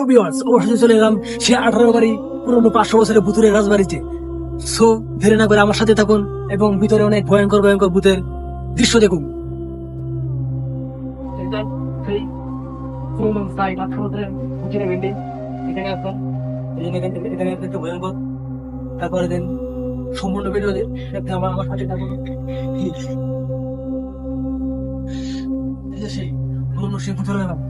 প্রিয় বিয়ার্স অবশেষে চলে এলাম সে আঠারো বাড়ি পুরনো পাঁচশো বছরের ভূতুরের রাজবাড়িতে। সো ধীরে না করে আমার সাথে থাকুন এবং ভিতরে অনেক ভয়ঙ্কর ভয়ঙ্কর ভূতের দৃশ্য দেখুন। তারপরে দেন সম্পূর্ণ ভিডিও আমার আমার সাথে থাকুন। সেই পুরনো সেই ভূতের এলাম।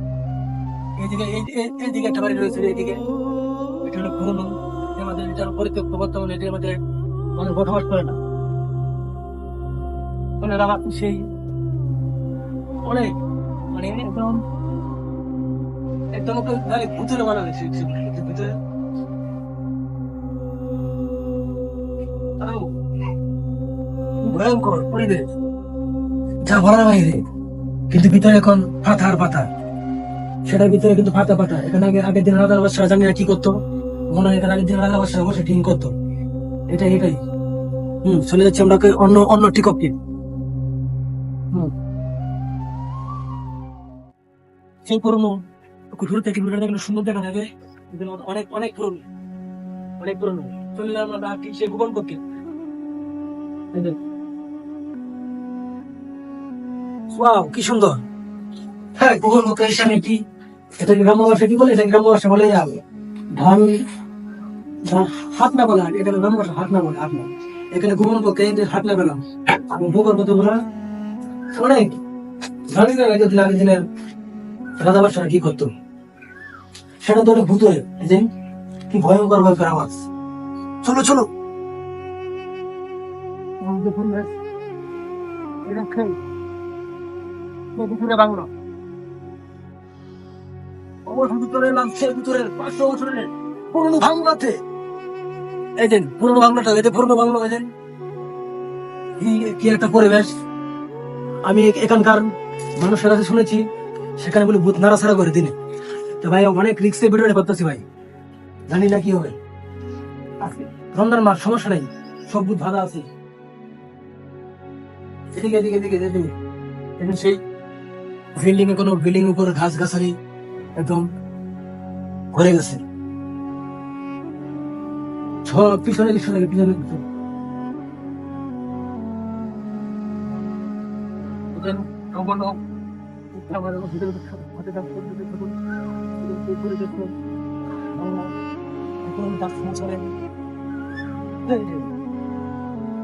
আমাদের মানে একদম ভয়ঙ্কর পরিবেশ যা বলার বাইরে। কিন্তু ভিতরে এখন পাথা আর পাথা সেটার ভিতরে কিন্তু ফাটা ফাটা এখানে আগে আগের দিন রাজা বাদশাহ জানি না কি করতো? মনে হয় এখানে আগের দিন রাজা বাদশাহ বসে ঠিক করতো। এটাই এটাই। হম, চলে যাচ্ছি আমরা অন্য অন্য টিকপকে হম। সেই পুরনো থেকে সুন্দর দেখা যাবে। অনেক অনেক পুরনো। অনেক পুরনো। চলে আমরা কি সেই ভুবন কক্ষে। এই যে। ওয়াও, কি সুন্দর। হ্যাঁ কক্ষের সামনে কি এটাকে গ্রাম্য ভাষা কি বলে? এটাকে গ্রাম্য ভাষা বলে যাবে ধান হাত না বলা এটা গ্রাম্য ভাষা হাত না বলে, হাত না। এখানে এই হাত না পেলাম আমি ভূগোল কত বলা, অনেক। জানি না রাজা কি করতো? সেটা তো এই যে, কি ভয়ঙ্কর ভয়ঙ্কর আওয়াজ। চলো চলো। বাংলা। ভিতরে পাঁচশো বছরের এই কি- একটা পরিবেশ। আমি এখানকার মানুষের কাছে শুনেছি, সেখানে বলে ভূত নাড়াছাড়া করে দিনে। তো ভাই, অনেক রিক্সে ভিডিওটা করতেছি ভাই। জানি না কি হবে। রমজান মাস, সমস্যা নাই। সব বাধা আছে। এদিকে এদিকে এদিকে সেই বিল্ডিং এ কোনো বিল্ডিং উপর ঘাস গাছালি একদম ভরে গেছে। সব পিছনে পিছনে পিছনে পিছনে।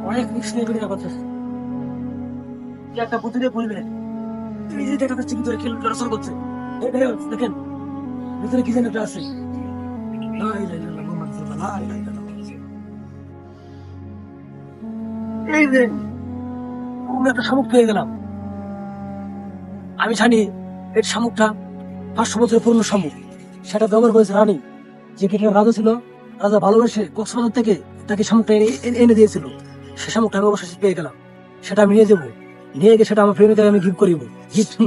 অনেক রিক্স নিয়ে ভিডিও করতেছে। কি একটা বুদ্ধিতে পরিবেশ এই যে দেখা যাচ্ছে ভিতরে খেল লড়াচড় করছে দেখেন। ভিতরে কি আছে। শামুক আমি জানি এই শামুকটা পাঁচশো বছরের পুরনো শামুক। সেটা ব্যবহার করেছে রানী। যে কেটে রাজা ছিল, রাজা ভালোবেসে কক্সবাজার থেকে তাকে শামুকটা এনে দিয়েছিল। সে শামুকটা আমি অবশেষে পেয়ে গেলাম। সেটা আমি নিয়ে যাব। নিয়ে গিয়ে সেটা আমার প্রেমিকাকে আমি গিফট করিব। গিফট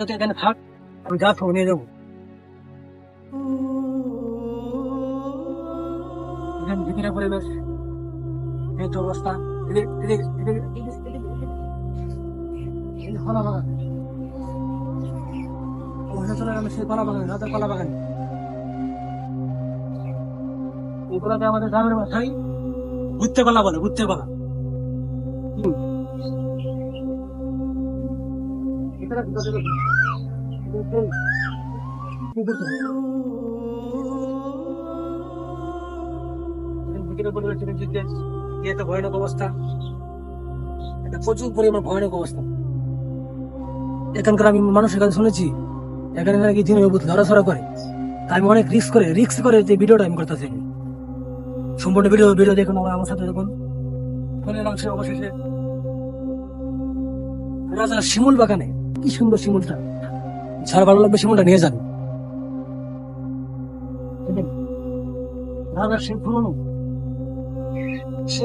যদি এখানে থাক, আমি যা খাব নিয়ে যাব। পরিবেশ অবস্থা। যে কলা বাগান। সেই কলা বাগান কলা বাগান। আমাদের গ্রামের ভাষায় ঘুরতে কলা বলে ঘুরতে কলা ভয়ানক অবস্থা। একটা প্রচুর পরিমাণ ভয়ানক অবস্থা। এখানকার আমি মানুষের কাছে শুনেছি, এখানে নাকি দিনে ধরাছড়া করে। তাই আমি অনেক রিস্ক করে রিস্ক করে যে ভিডিওটা আমি করতেছি। সম্পূর্ণ ভিডিও ভিডিও দেখুন আমার সাথে দেখুন। সে অবশেষে রাজা শিমুল বাগানে কি সুন্দর শিমুলটা। যার ভালো লাগবে শিমুলটা, নিয়ে যান।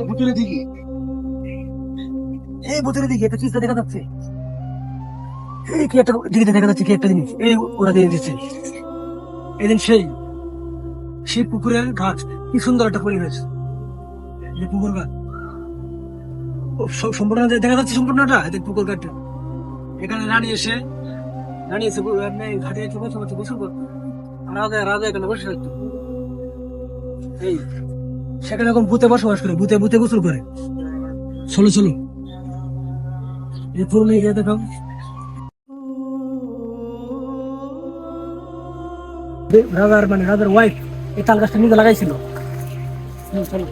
ভুতুরে দিকে। দিকে চিন্তা দেখা যাচ্ছে। এই কি একটা দিকে দেখা যাচ্ছে একটা জিনিস। এই দিচ্ছে। এদিন সেই সেই পুকুরের কি সুন্দর একটা পুকুর সম্পূর্ণ দেখা যাচ্ছে সম্পূর্ণটা এদের পুকুর ঘাটটা এখানে এসে দাঁড়িয়েছে এমনি ঘাটে এসে বসে বসে গোসল করতো রাজা রাজা এখানে বসে থাকতো। এই, সেখানে এখন ভূতে বসবাস করে ভূতে ভূতে গোসল করে। চলো চলো। এই নিয়ে গিয়ে দেখো রাজার মানে রাজার ওয়াইফ এই তাল গাছটা নিজে লাগাইছিল। চলো।